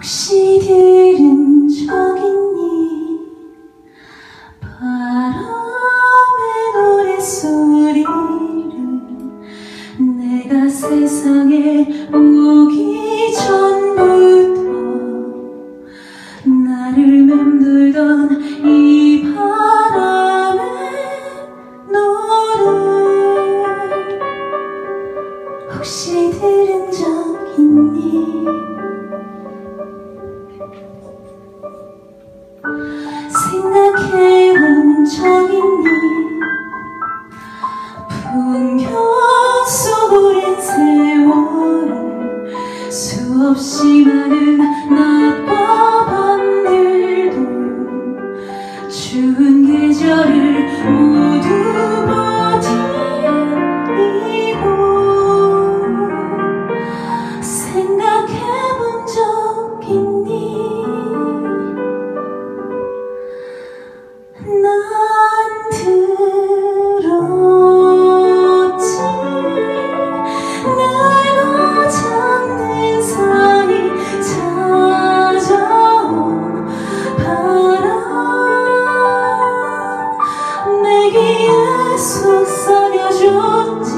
혹시 들은 적 있니? 바람의 노래소리를? 내가 세상에 오기 전부터 나를 맴돌던 이 바람의 노래 혹시 들은 적 있니? 수없이 많은 밤들도 추운 계절을 모두 예수 써내줬지.